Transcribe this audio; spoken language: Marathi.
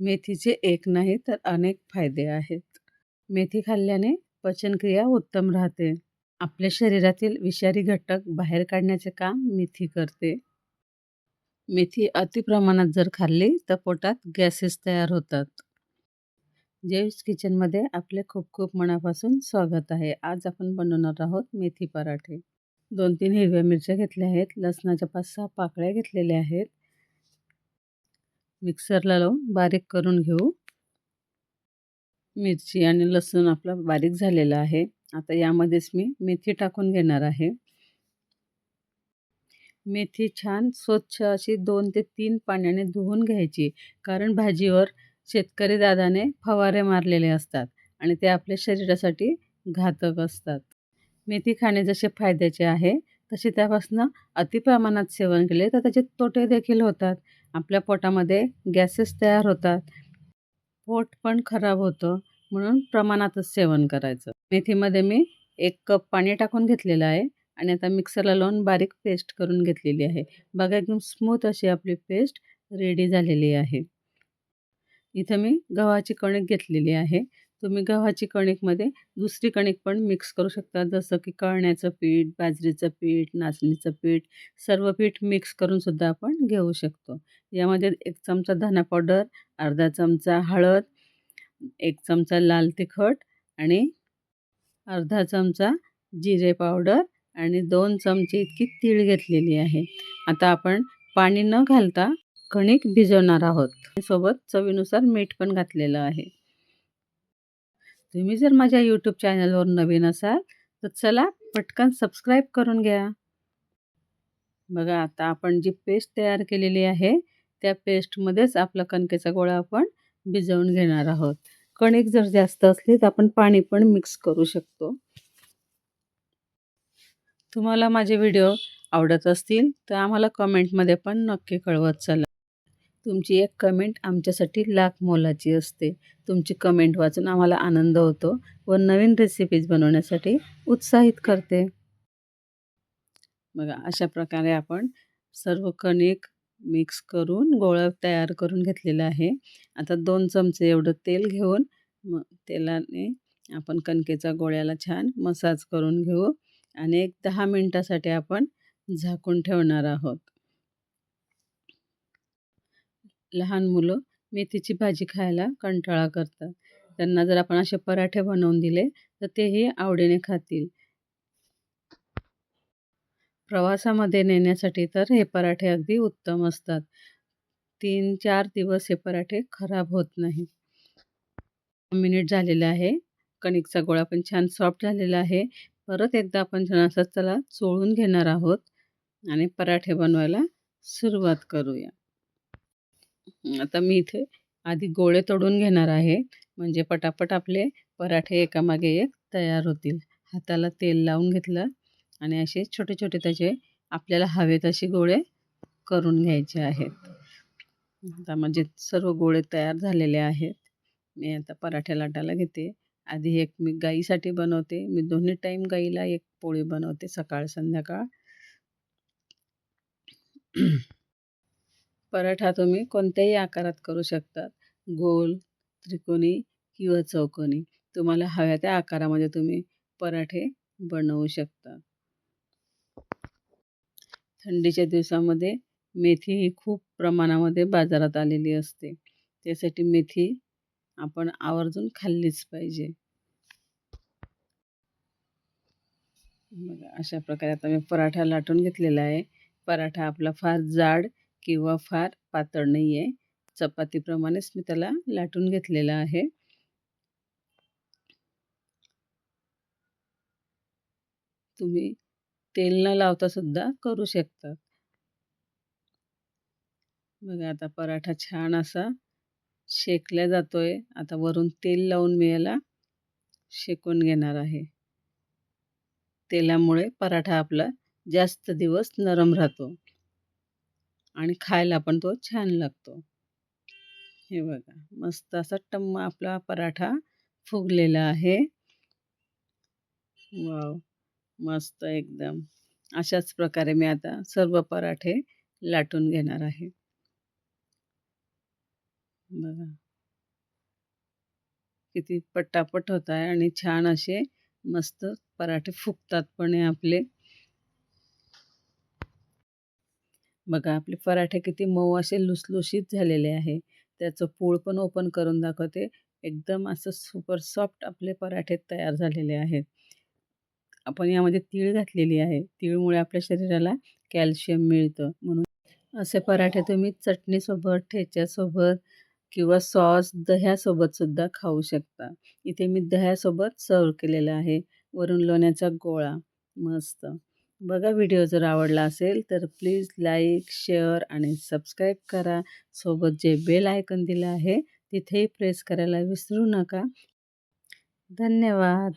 मेथीचे एक नाही तर अनेक फायदे आहेत. मेथी खाल्ल्याने पचनक्रिया उत्तम राहते. आपल्या शरीरातील विषारी घटक बाहेर काढण्याचे काम मेथी करते. मेथी अतिप्रमाणात जर खाल्ली तर पोटात गॅसेस तयार होतात. जेव्स किचनमध्ये आपले खूप खूप मनापासून स्वागत आहे. आज आपण बनवणार आहोत मेथी पराठे. दोन तीन हिरव्या मिरच्या घेतल्या आहेत. लसणाच्या पाच सहा पाकळ्या घेतलेल्या आहेत. मिक्सरला लावून बारीक करून घेऊ. मिरची आणि लसूण आपला बारीक झालेला आहे. आता यामध्येच मी मेथी टाकून घेणार आहे. मेथी छान स्वच्छ अशी दोन ते तीन पाण्याने धुवून घ्यायची. कारण भाजीवर शेतकरी दादाने फवारे मारलेले असतात आणि ते आपल्या शरीरासाठी घातक असतात. मेथी खाणे जसे फायद्याचे आहे तसे त्यापासून अतिप्रमाणात सेवन केले तर त्याचे तोटे देखील होतात. आपल्या पोटामध्ये गॅसेस तयार होतात. पोट पण खराब होतं म्हणून प्रमाणातच सेवन करायचं. मेथीमध्ये मी एक कप पाणी टाकून घेतलेलं आहे आणि आता मिक्सरला लावून बारीक पेस्ट करून घेतलेली आहे. बघा एकदम स्मूथ अशी आपली पेस्ट रेडी झालेली आहे. इथं मी गव्हाची कणिक घेतलेली आहे. तुम्ही गव्हाची कणिकमध्ये दुसरी कणिक पण मिक्स करू शकता. जसं की कळण्याचं पीठ, बाजरीचं पीठ, नाचणीचं पीठ सर्व पीठ मिक्स करूनसुद्धा आपण घेऊ शकतो. यामध्ये एक चमचा धना पावडर, अर्धा चमचा हळद, एक चमचा लाल तिखट आणि अर्धा चमचा जिरे पावडर आणि दोन चमचे इतकी तीळ घेतलेली आहे. आता आपण पाणी न घालता कणिक भिजवणार आहोत. सोबत चवीनुसार मीठ पण घातलेलं आहे. तुम्ही जर माझ्या यूट्यूब चॅनलवर नवीन असाल तर चला पटकन सबस्क्राईब करून घ्या. बघा आता आपण जी पेस्ट तयार केलेली आहे त्या पेस्टमध्येच आपला कणकेचा गोळा आपण भिजवून घेणार आहोत. कणिक जर जास्त असली तर आपण पाणी पण मिक्स करू शकतो. तुम्हाला माझे व्हिडिओ आवडत असतील तर आम्हाला कमेंटमध्ये पण नक्की कळवत चला. तुमची एक कमेंट आमच्यासाठी लाख मोलाची असते. तुमची कमेंट वाचून आम्हाला आनंद होतो व नवीन रेसिपीज बनवण्यासाठी उत्साहित करते. बघा अशा प्रकारे आपण सर्व कणिक मिक्स करून गोळा तयार करून घेतलेला आहे. आता दोन चमचे एवढं तेल घेऊन मग तेलाने आपण कणकेचा गोळ्याला छान मसाज करून घेऊ आणि एक दहा मिनटासाठी आपण झाकून ठेवणार आहोत. लहान मुलं मेथीची भाजी खायला कंटाळा करतात. त्यांना जर आपण असे पराठे बनवून दिले तर तेही आवडीने खातील. प्रवासामध्ये नेण्यासाठी तर हे पराठे अगदी उत्तम असतात. तीन चार दिवस हे पराठे खराब होत नाही मिनिट झालेलं आहे. कणिकचा गोळा पण छान सॉफ्ट झालेला आहे. परत एकदा आपण छान असं त्याला चोळून घेणार आहोत आणि पराठे बनवायला सुरुवात करूया. आता मी इथे आधी गोळे तोडून घेणार आहे. म्हणजे पटापट आपले पराठे एकामागे एक तयार होतील. हाताला तेल लावून घेतलं आणि असे छोटे छोटे त्याचे आपल्याला हवे तसे गोळे करून घ्यायचे आहेत. आता म्हणजे सर्व गोळे तयार झालेले आहेत. मी आता पराठे लाटायला घेते. आधी एक मी गाईसाठी बनवते. मी दोन्ही टाईम गाईला एक पोळी बनवते सकाळ संध्याकाळ. पराठा तुम्ही कोणत्याही आकारात करू शकतात. गोल, त्रिकोणी किंवा चौकोनी. तुम्हाला हव्या त्या आकारामध्ये तुम्ही पराठे बनवू शकता. थंडीच्या दिवसामध्ये मेथी ही खूप प्रमाणामध्ये बाजारात आलेली असते. त्यासाठी मेथी आपण आवर्जून खाल्लीच पाहिजे. बघा अशा प्रकारे आता मी पराठा लाटून घेतलेला आहे. पराठा आपला फार जाड किंवा फार पातळ नाही आहे. चपातीप्रमाणेच मी त्याला लाटून घेतलेला आहे. तुम्ही तेल न लावता सुद्धा करू शकता. बघा आता पराठा छान असा शेकला जातोय. आता वरून तेल लावून मी याला शेकून घेणार आहे. तेलामुळे पराठा आपला जास्त दिवस नरम राहतो आणि खायला पण तो छान लागतो. हे बघा मस्त असा टम्म आपला पराठा फुगलेला आहे. वाव मस्त एकदम. अशाच प्रकारे मी आता सर्व पराठे लाटून घेणार आहे. बघा किती पटापट होत आहे आणि छान असे मस्त पराठे फुगतात पण हे आपले बघा आपले पराठे किती मऊ असे लुसलुशीत झालेले आहे. त्याचं पूळ पण ओपन करून दाखवते. एकदम असं सुपर सॉफ्ट आपले पराठे तयार झालेले आहेत. आपण यामध्ये तीळ घातलेली आहे. तीळमुळे आपल्या शरीराला कॅल्शियम मिळतं. म्हणून असे पराठे तुम्ही चटणीसोबत ठेच्यासोबत किंवा सॉस दह्यासोबतसुद्धा खाऊ शकता. इथे मी दह्यासोबत सर्व केलेलं आहे. वरून लोण्याचा गोळा. मस्त. बघा व्हिडिओ जर आवडला असेल तर प्लीज लाईक शेअर आणि सबस्क्राईब करा. सोबत जे बेल आयकन दिलं आहे तिथेही प्रेस करायला विसरू नका. धन्यवाद.